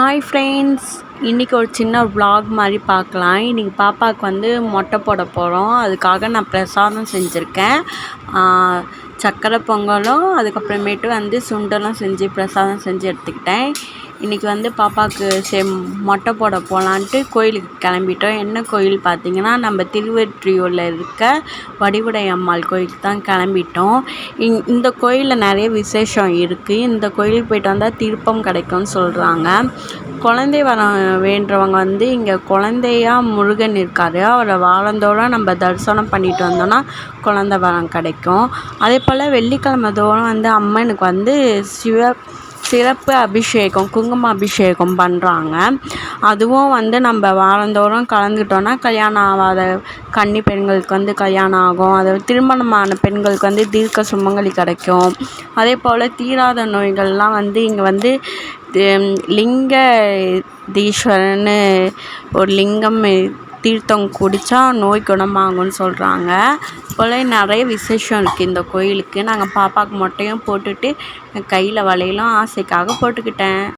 Hi friends இன்றைக்கி ஒரு சின்ன vlog மாதிரி பார்க்கலாம். இன்றைக்கி பாப்பாவுக்கு வந்து மொட்டை போட போகிறோம் அதுக்காக நான் பிரசாதம் செஞ்சுருக்கேன். சக்கரை பொங்கலும் அதுக்கப்புறமேட்டு வந்து சுண்டலும் செஞ்சு பிரசாதம் செஞ்சு எடுத்துக்கிட்டேன். இன்றைக்கி வந்து பாப்பாவுக்கு சே மொட்டை போட போகலான்ட்டு கோயிலுக்கு கிளம்பிட்டோம். என்ன கோயில் பார்த்தீங்கன்னா நம்ம திருவெற்றியூரில் இருக்க வடிவுடை அம்மாள் கோயிலுக்கு தான் கிளம்பிட்டோம். இங் இந்த கோயிலில் நிறைய விசேஷம் இருக்குது இந்த கோயிலுக்கு போயிட்டு வந்தால் திருப்பம் கிடைக்கும்னு சொல்கிறாங்க குழந்தை வரம் வேண்டுறவங்க வந்து இங்கே குழந்தையா முருகன் இருக்கார். அவரை வாரந்தோறும் நம்ம தரிசனம் பண்ணிட்டு வந்தோம்னா குழந்த வரம் கிடைக்கும். அதே போல் வெள்ளிக்கிழமை தோறும் வந்து அம்மனுக்கு வந்து சிவ சிறப்பு அபிஷேகம் குங்கும அபிஷேகம் பண்ணுறாங்க அதுவும் வந்து நம்ம வாரந்தோறும் கலந்துக்கிட்டோன்னா கல்யாணம் ஆகாத கன்னி பெண்களுக்கு வந்து கல்யாணம் ஆகும். அது திருமணமான பெண்களுக்கு வந்து தீர்க்க சுமங்கலி கிடைக்கும். அதே போல் தீராத நோய்கள்லாம் வந்து இங்கே வந்து லிங்க தீஸ்வரன்னு ஒரு லிங்கம் தீர்த்தம் குடித்தா நோய் குணமாகும்னு சொல்கிறாங்க போல் நிறைய விசேஷம் இருக்குது இந்த கோயிலுக்கு. நாங்கள் பாப்பாவுக்கு மொட்டையும் போட்டுட்டு கையில் வளையலும் ஆசைக்காக போட்டுக்கிட்டேன்.